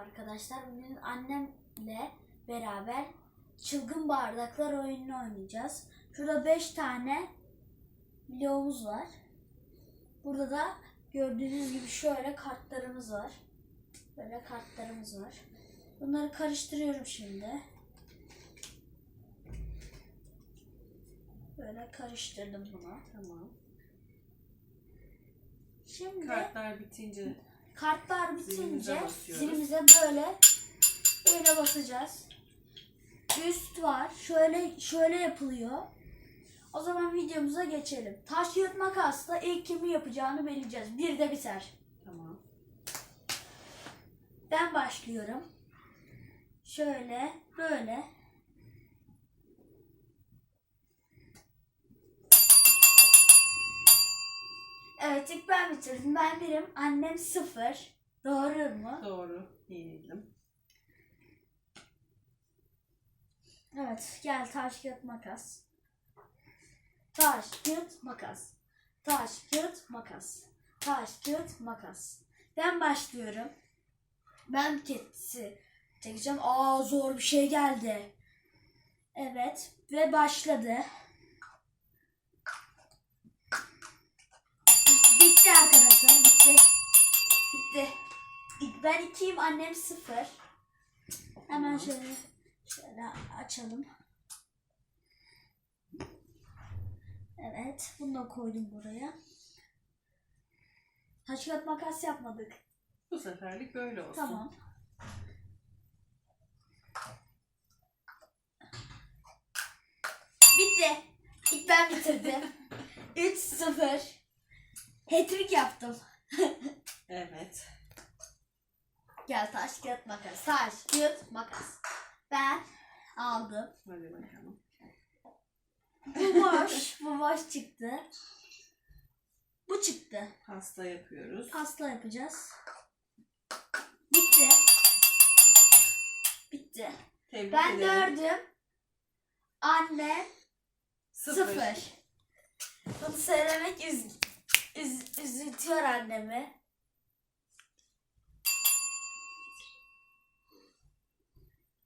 arkadaşlar. Bugün annemle beraber çılgın bardaklar oyununu oynayacağız. Şurada 5 tane bloğumuz var. Burada da gördüğünüz gibi şöyle kartlarımız var. Böyle kartlarımız var. Bunları karıştırıyorum şimdi. Böyle karıştırdım bunu. Tamam. Şimdi Kartlar bitince Kartlar bitince zilimize böyle böyle basacağız. Üst var. Şöyle şöyle yapılıyor. O zaman videomuza geçelim. Taş kağıt makasla ilk kimi yapacağını belirleyeceğiz. Bir de biter. tamam. Ben başlıyorum. Şöyle böyle. İlk ben bitirdim. Ben birim. Annem sıfır. Doğru mu? Doğru. Yenildim. Evet gel taş kağıt makas. Taş kağıt makas. Taş kağıt makas. Taş kağıt makas. Ben başlıyorum. Ben ketsi çekeceğim. Aa zor bir şey geldi. Evet ve başladı. Bitti arkadaşlar bitti. Bitti. Ben ikiyim annem sıfır. Hemen şöyle Şöyle açalım. Evet, bunu da koydum buraya. Taş kağıt makas yapmadık. Bu seferlik böyle olsun. Tamam. Bitti. İlk ben bitirdim. 3-0. Hat-trick yaptım. Evet. Gel taş kağıt makas. Taş kağıt makas. Ben aldım. Hadi bakalım. Bu boş. bu boş çıktı. Bu çıktı. Pasta yapıyoruz. Pasta yapacağız. Bitti. Bitti. Tebrik Ben ederim. dördüm. Anne Sıfır. sıfır. Bunu söylemek üz, üz, üzültüyor annemi.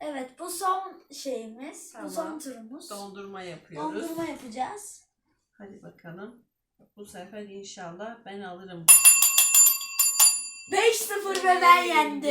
Evet bu son şeyimiz. Tamam. Bu son turumuz. Dondurma yapıyoruz. Dondurma yapacağız. Hadi bakalım. Bu sefer inşallah ben alırım. 5-0 ve ben yendim.